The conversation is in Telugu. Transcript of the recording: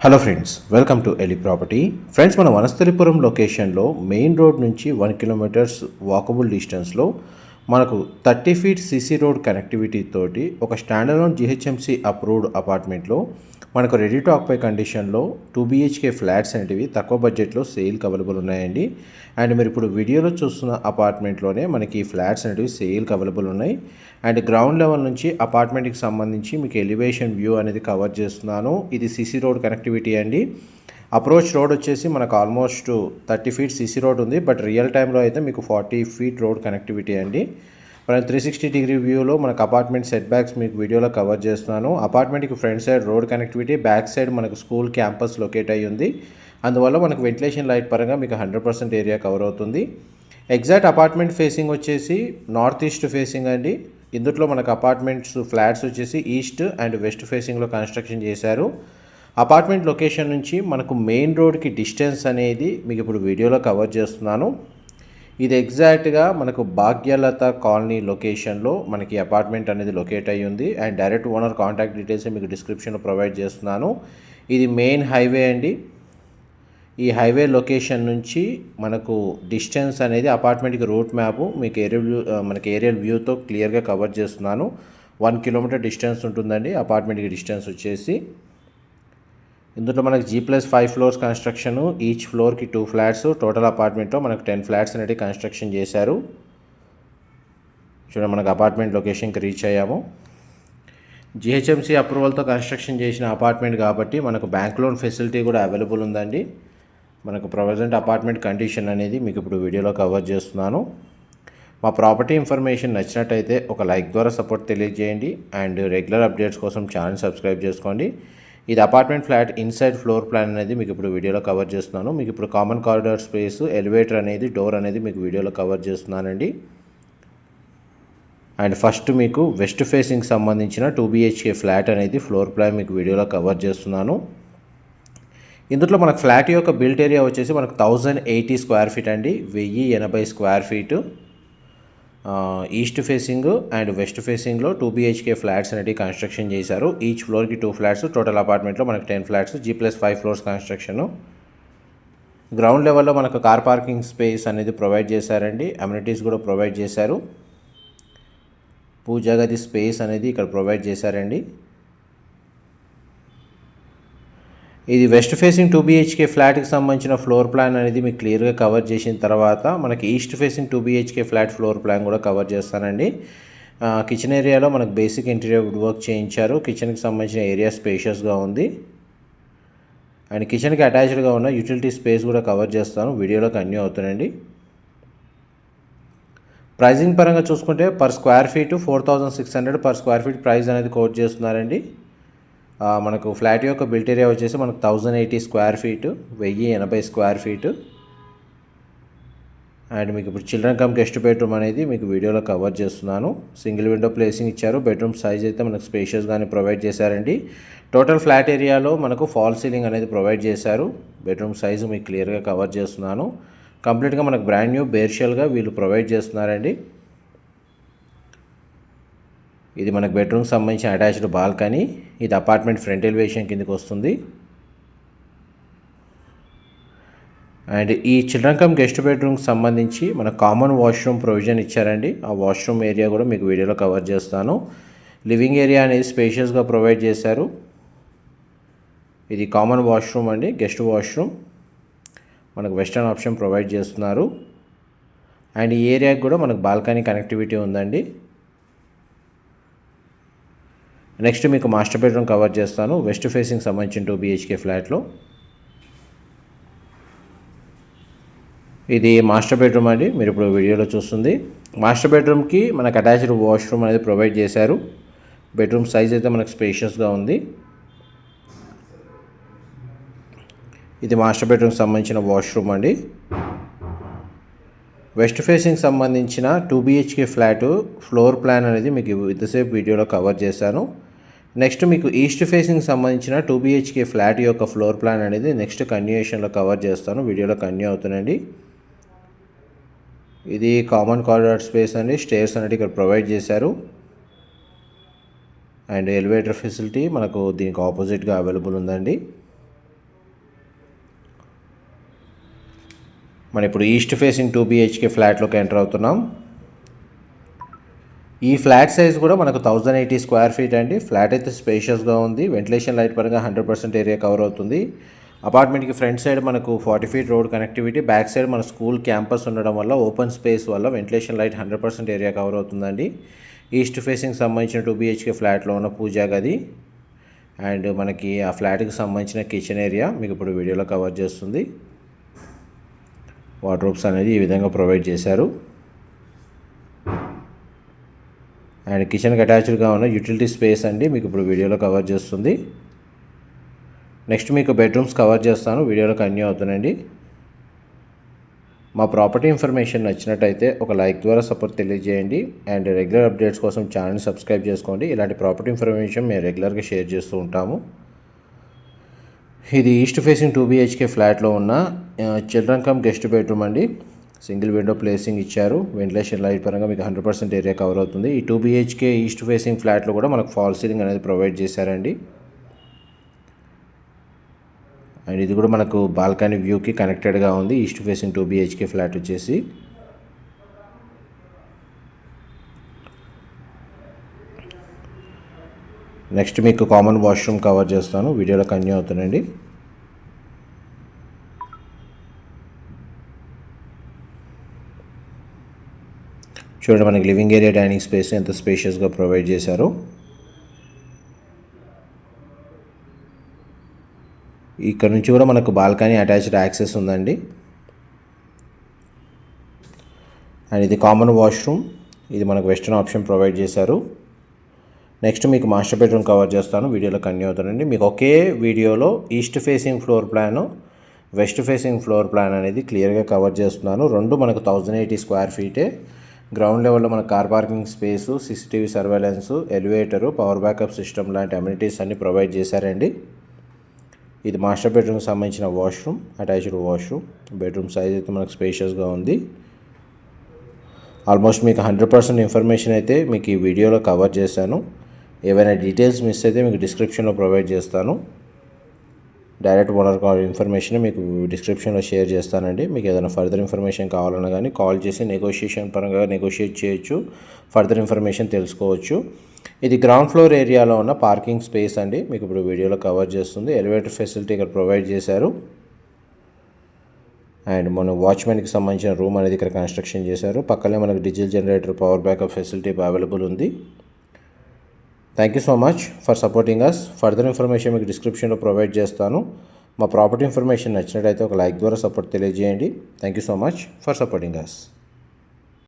హలో ఫ్రెండ్స్ వెల్కమ్ టు ఎలి ప్రాపర్టీ ఫ్రెండ్స్ మన వనస్థలిపురం లొకేషన్లో మెయిన్ రోడ్ నుంచి వన్ కిలోమీటర్స్ వాకబుల్ డిస్టెన్స్లో మనకు thirty feet CC road connectivity తోటి ఒక స్టాండర్లోన్ జిహెచ్ఎంసీ అప్రూవ్డ్ అపార్ట్మెంట్లో మనకు రెడీ టు ఆక్పై కండిషన్లో టూ బీహెచ్కే ఫ్లాట్స్ అనేటివి తక్కువ బడ్జెట్లో సేల్కి అవైలబుల్ ఉన్నాయండి. అండ్ మీరు ఇప్పుడు వీడియోలో చూస్తున్న అపార్ట్మెంట్లోనే మనకి ఈ ఫ్లాట్స్ అనేటివి సేల్కి అవైలబుల్ ఉన్నాయి. అండ్ గ్రౌండ్ లెవెల్ నుంచి అపార్ట్మెంట్కి సంబంధించి మీకు ఎలివేషన్ వ్యూ అనేది కవర్ చేస్తున్నాను. ఇది సిసి రోడ్ కనెక్టివిటీ అండి. అప్రోచ్ రోడ్ వచ్చేసి మనకు almost thirty feet CC road ఉంది. బట్ రియల్ టైంలో అయితే మీకు ఫార్టీ ఫీట్ రోడ్ కనెక్టివిటీ అండి. మనం త్రీ సిక్స్టీ డిగ్రీ వ్యూలో మనకు అపార్ట్మెంట్ సెట్ బ్యాక్స్ మీకు వీడియోలో కవర్ చేస్తున్నాను. అపార్ట్మెంట్కి front side road connectivity back side మనకు స్కూల్ క్యాంపస్ లొకేట్ అయ్యి ఉంది. అందువల్ల మనకు వెంటిలేషన్ లైట్ పరంగా మీకు హండ్రెడ్ పర్సెంట్ ఏరియా కవర్ అవుతుంది. ఎగ్జాక్ట్ అపార్ట్మెంట్ ఫేసింగ్ వచ్చేసి నార్త్ ఈస్ట్ ఫేసింగ్ అండి. ఇందులో మనకు అపార్ట్మెంట్స్ ఫ్లాట్స్ వచ్చేసి ఈస్ట్ అండ్ వెస్ట్ ఫేసింగ్లో కన్స్ట్రక్షన్ చేశారు. అపార్ట్మెంట్ లొకేషన్ నుంచి మనకు మెయిన్ రోడ్కి డిస్టెన్స్ అనేది మీకు ఇప్పుడు వీడియోలో కవర్ చేస్తున్నాను. ఇది ఎగ్జాక్ట్గా మనకు భాగ్యలత కాలనీ లొకేషన్లో మనకి అపార్ట్మెంట్ అనేది లొకేట్ అయ్యి ఉంది. And direct owner contact details మీకు డిస్క్రిప్షన్లో ప్రొవైడ్ చేస్తున్నాను. ఇది మెయిన్ హైవే అండి. ఈ హైవే లొకేషన్ నుంచి మనకు డిస్టెన్స్ అనేది అపార్ట్మెంట్కి రూట్ మ్యాప్ మీకు ఏరియల్ వ్యూ మనకి ఏరియల్ వ్యూతో క్లియర్గా కవర్ చేస్తున్నాను. వన్ కిలోమీటర్ డిస్టెన్స్ ఉంటుందండి. అపార్ట్మెంట్కి డిస్టెన్స్ వచ్చేసి. ఇందులో మనకి G plus five floors construction each ఫ్లోర్కి టూ ఫ్లాట్స్ టోటల్ అపార్ట్మెంట్లో మనకు టెన్ ఫ్లాట్స్ అనేది కన్స్ట్రక్షన్ చేశారు. చూడండి మనకు అపార్ట్మెంట్ లొకేషన్కి రీచ్ అయ్యాము. జిహెచ్ఎంసీ అప్రూవల్తో కన్స్ట్రక్షన్ చేసిన అపార్ట్మెంట్ కాబట్టి మనకు బ్యాంక్ లోన్ ఫెసిలిటీ కూడా అవైలబుల్ ఉందండి. మనకు ప్రజెంట్ అపార్ట్మెంట్ కండిషన్ అనేది మీకు ఇప్పుడు వీడియోలో కవర్ చేస్తున్నాను. మా ప్రాపర్టీ ఇన్ఫర్మేషన్ నచ్చినట్టయితే ఒక లైక్ ద్వారా సపోర్ట్ తెలియజేయండి. అండ్ రెగ్యులర్ అప్డేట్స్ కోసం ఛానల్ సబ్స్క్రైబ్ చేసుకోండి. ఇది apartment flat inside floor plan అనేది మీకు ఇప్పుడు వీడియోలో కవర్ చేస్తున్నాను. మీకు ఇప్పుడు కామన్ కారిడార్ స్పేస్ ఎలివేటర్ అనేది డోర్ అనేది మీకు వీడియోలో కవర్ చేస్తున్నానండి. అండ్ ఫస్ట్ మీకు వెస్ట్ ఫేసింగ్ సంబంధించిన టూ బీహెచ్కే ఫ్లాట్ అనేది ఫ్లోర్ ప్లాన్ మీకు వీడియోలో కవర్ చేస్తున్నాను. ఇందులో మనకు ఫ్లాట్ యొక్క బిల్ట్ ఏరియా వచ్చేసి మనకు థౌజండ్ ఎయిటీ స్క్వేర్ ఫీట్ అండి. వెయ్యి ఎనభై square feet east facing and west ఫేసింగ్లో టూ బీహెచ్కే ఫ్లాట్స్ అనేవి కన్స్ట్రక్షన్ చేశారు. ఈచ్ ఫ్లోర్కి టూ ఫ్లాట్స్ టోటల్ అపార్ట్మెంట్లో మనకు ten flats G plus five floors construction ground లెవెల్లో మనకు కార్ పార్కింగ్ స్పేస్ అనేది ప్రొవైడ్ చేశారండి. అమ్యూనిటీస్ కూడా ప్రొవైడ్ చేశారు. పూజా గది స్పేస్ అనేది ఇక్కడ ప్రొవైడ్ చేశారండి. ఇది వెస్ట్ ఫేసింగ్ టూ బీహెచ్కే ఫ్లాట్కి సంబంధించిన ఫ్లోర్ ప్లాన్ అనేది మీకు క్లియర్గా కవర్ చేసిన తర్వాత మనకి east facing two BHK flat floor plan కూడా కవర్ చేస్తానండి. కిచెన్ ఏరియాలో మనకు బేసిక్ ఇంటీరియర్ వుడ్ వర్క్ చేయించారు. కిచెన్కి సంబంధించిన ఏరియా స్పేషియస్గా ఉంది. అండ్ కిచెన్కి అటాచ్డ్గా ఉన్న యూటిలిటీ స్పేస్ కూడా కవర్ చేస్తాను. వీడియోలో కన్యూ అవుతానండి. ప్రైజింగ్ పరంగా చూసుకుంటే per square feet four thousand six hundred per square feet price అనేది కోట్ చేస్తున్నారండి. మనకు ఫ్లాట్ యొక్క బిల్ట్ ఏరియా వచ్చేసి మనకు థౌజండ్ ఎయిటీ స్క్వేర్ ఫీటు వెయ్యి ఎనభై స్క్వేర్ ఫీటు అండ్ మీకు ఇప్పుడు చిల్డ్రన్ కమ్ గెస్ట్ బెడ్రూమ్ అనేది మీకు వీడియోలో కవర్ చేస్తున్నాను. సింగిల్ విండో ప్లేసింగ్ ఇచ్చారు. బెడ్రూమ్ సైజ్ అయితే మనకు స్పేషియస్గానే ప్రొవైడ్ చేశారండి. టోటల్ ఫ్లాట్ ఏరియాలో మనకు ఫాల్ సీలింగ్ అనేది ప్రొవైడ్ చేశారు. బెడ్రూమ్ సైజు మీకు క్లియర్గా కవర్ చేస్తున్నాను. కంప్లీట్గా మనకు బ్రాండ్ న్యూ బేర్షియల్గా వీళ్ళు ప్రొవైడ్ చేస్తున్నారండి. ఇది మనకు బెడ్రూమ్కి సంబంధించిన అటాచ్డ్ బాల్కనీ ఇది అపార్ట్మెంట్ ఫ్రంట్ ఎలివేషన్ కిందకి వస్తుంది. అండ్ ఈ చిల్డ్రన్ కమ్ గెస్ట్ బెడ్రూమ్కి సంబంధించి మన కామన్ వాష్రూమ్ ప్రొవిజన్ ఇచ్చారండి. ఆ వాష్రూమ్ ఏరియా కూడా మీకు వీడియోలో కవర్ చేస్తాను. లివింగ్ ఏరియా అనేది స్పేషియస్గా ప్రొవైడ్ చేశారు. ఇది కామన్ వాష్రూమ్ అండి గెస్ట్ వాష్రూమ్ మనకు వెస్టర్న్ ఆప్షన్ ప్రొవైడ్ చేస్తున్నారు. అండ్ ఈ ఏరియాకి కూడా మనకు బాల్కనీ కనెక్టివిటీ ఉందండి. నెక్స్ట్ మీకు మాస్టర్ బెడ్రూమ్ కవర్ చేస్తాను. వెస్ట్ ఫేసింగ్ సంబంధించిన టూ బీహెచ్కే ఫ్లాట్లో. ఇది మాస్టర్ బెడ్రూమ్ అండి. మీరు ఇప్పుడు వీడియోలో చూస్తుంది. మాస్టర్ బెడ్రూమ్కి మనకు అటాచ్డ్ వాష్రూమ్ అనేది ప్రొవైడ్ చేశారు. బెడ్రూమ్ సైజ్ అయితే మనకు స్పేషియస్గా ఉంది. ఇది మాస్టర్ బెడ్రూమ్కి సంబంధించిన వాష్రూమ్ అండి. వెస్ట్ ఫేసింగ్ సంబంధించిన two BHK flat floor plan అనేది మీకు ఇంతసేపు వీడియోలో కవర్ చేశాను. నెక్స్ట్ మీకు ఈస్ట్ ఫేసింగ్ సంబంధించిన టూ బీహెచ్కే ఫ్లాట్ యొక్క ఫ్లోర్ ప్లాన్ అనేది నెక్స్ట్ కన్యూషన్లో కవర్ చేస్తాను. వీడియోలో కన్యూ అవుతుందండి. ఇది కామన్ కారిడార్ స్పేస్ అండి. స్టేర్స్ అనేది ఇక్కడ ప్రొవైడ్ చేశారు. అండ్ ఎలివేటర్ ఫెసిలిటీ మనకు దీనికి ఆపోజిట్గా అవైలబుల్ ఉందండి. మనం ఇప్పుడు ఈస్ట్ ఫేసింగ్ టూ బీహెచ్కే ఫ్లాట్లోకి ఎంటర్ అవుతున్నాం. ఈ ఫ్లాట్ సైజ్ కూడా మనకు థౌజండ్ ఎయిటీ స్క్వేర్ ఫీట్ అండి. ఫ్లాట్ అయితే స్పేషియస్గా ఉంది. వెంటిలేషన్ లైట్ పరంగా హండ్రెడ్ పర్సెంట్ ఏరియా కవర్ అవుతుంది. అపార్ట్మెంట్కి ఫ్రంట్ సైడ్ మనకు forty feet road connectivity back side మన స్కూల్ క్యాంపస్ ఉండడం వల్ల ఓపెన్ స్పేస్ వల్ల ventilation light hundred percent area cover అవుతుందండి. ఈస్ట్ ఫేసింగ్ సంబంధించిన టూ బిహెచ్కే ఫ్లాట్లో ఉన్న పూజా గది. అండ్ మనకి ఆ ఫ్లాట్కి సంబంధించిన కిచెన్ ఏరియా మీకు ఇప్పుడు వీడియోలో కవర్ చేస్తుంది. వార్డ్రోబ్స్ అనేది ఈ విధంగా ప్రొవైడ్ చేశారు. అండ్ కిచెన్కి అటాచ్డ్గా ఉన్న యూటిలిటీ స్పేస్ అండి మీకు ఇప్పుడు వీడియోలో కవర్ చేస్తుంది. నెక్స్ట్ మీకు బెడ్రూమ్స్ కవర్ చేస్తాను. వీడియోలో కన్యూ అవుతానండి మా ప్రాపర్టీ ఇన్ఫర్మేషన్ నచ్చినట్టయితే ఒక లైక్ ద్వారా సపోర్ట్ తెలియజేయండి. అండ్ రెగ్యులర్ అప్డేట్స్ కోసం ఛానల్ని సబ్స్క్రైబ్ చేసుకోండి. ఇలాంటి ప్రాపర్టీ ఇన్ఫర్మేషన్ మేము రెగ్యులర్గా షేర్ చేస్తూ ఉంటాము. ఇది ఈస్ట్ ఫేసింగ్ టూ బిహెచ్కే ఫ్లాట్లో ఉన్న చిల్డ్రన్ కమ్ గెస్ట్ బెడ్రూమ్ అండి. సింగిల్ విండో ప్లేసింగ్ ఇచ్చారు. వెంటిలేషన్ లైట్ పరంగా మీకు హండ్రెడ్ పర్సెంట్ ఏరియా కవర్ అవుతుంది. ఈ టూ బిహెచ్కే ఈస్ట్ ఫేసింగ్ ఫ్లాట్లో కూడా మనకు ఫాల్ సీలింగ్ అనేది ప్రొవైడ్ చేశారండి. అండ్ ఇది కూడా మనకు బాల్కనీ వ్యూకి కనెక్టెడ్గా ఉంది. East facing two BHK flat వచ్చేసి. నెక్స్ట్ మీకు కామన్ వాష్రూమ్ కవర్ చేస్తాను. వీడియోలో కన్యూ అవుతానండి. చూడండి మనకి లివింగ్ ఏరియా డైనింగ్ స్పేస్ ఎంత స్పేషియస్గా ప్రొవైడ్ చేశారు. ఇక్కడ నుంచి కూడా మనకు బాల్కనీ అటాచ్డ్ యాక్సెస్ ఉందండి. అండ్ ఇది కామన్ వాష్రూమ్. ఇది మనకు వెస్టర్న్ ఆప్షన్ ప్రొవైడ్ చేశారు. నెక్స్ట్ మీకు మాస్టర్ బెడ్రూమ్ కవర్ చేస్తాను. వీడియోలో కన్యూ అవుతానండి. మీకు ఒకే వీడియోలో east facing floor plan west facing floor plan అనేది క్లియర్గా కవర్ చేస్తున్నాను. రెండు మనకు థౌజండ్ ఎయిటీ స్క్వేర్ ఫీటే గ్రౌండ్ లెవెల్లో మన car parking space CCTV surveillance elevator power backup system లాంటి అమ్యూనిటీస్ అన్ని ప్రొవైడ్ చేశారండి. ఇది మాస్టర్ బెడ్రూమ్కి సంబంధించిన washroom attached washroom. Bedroom size అయితే మనకు స్పేషియస్గా ఉంది. ఆల్మోస్ట్ మీకు హండ్రెడ్ పర్సెంట్ ఇన్ఫర్మేషన్ అయితే మీకు ఈ వీడియోలో కవర్ చేశాను. ఏవైనా డీటెయిల్స్ మిస్ అయితే మీకు డిస్క్రిప్షన్లో ప్రొవైడ్ చేస్తాను. డైరెక్ట్ ఓనర్ కాల్ ఇన్ఫర్మేషన్ మీకు డిస్క్రిప్షన్లో షేర్ చేస్తానండి. మీకు ఏదైనా ఫర్దర్ ఇన్ఫర్మేషన్ కావాలన్నా కానీ కాల్ చేసి నెగోషియేషన్ పరంగా నెగోషియేట్ చేయొచ్చు ఫర్దర్ ఇన్ఫర్మేషన్ తెలుసుకోవచ్చు. ఇది గ్రౌండ్ ఫ్లోర్ ఏరియాలో ఉన్న పార్కింగ్ స్పేస్ అండి. మీకు ఇప్పుడు వీడియోలో కవర్ చేస్తుంది. ఎలివేటర్ ఫెసిలిటీ ఇక్కడ ప్రొవైడ్ చేశారు. అండ్ మన వాచ్మెన్కి సంబంధించిన రూమ్ అనేది ఇక్కడ కన్స్ట్రక్షన్ చేశారు. పక్కనే మనకు diesel generator power backup facility available ఉంది. Thank you so much for supporting us further information మీకు డిస్క్రిప్షన్లో ప్రొవైడ్ చేస్తాను. మా ప్రాపర్టీ ఇన్ఫర్మేషన్ నచ్చినట్టయితే ఒక లైక్ ద్వారా సపోర్ట్ తెలియజేయండి. Thank you so much for supporting us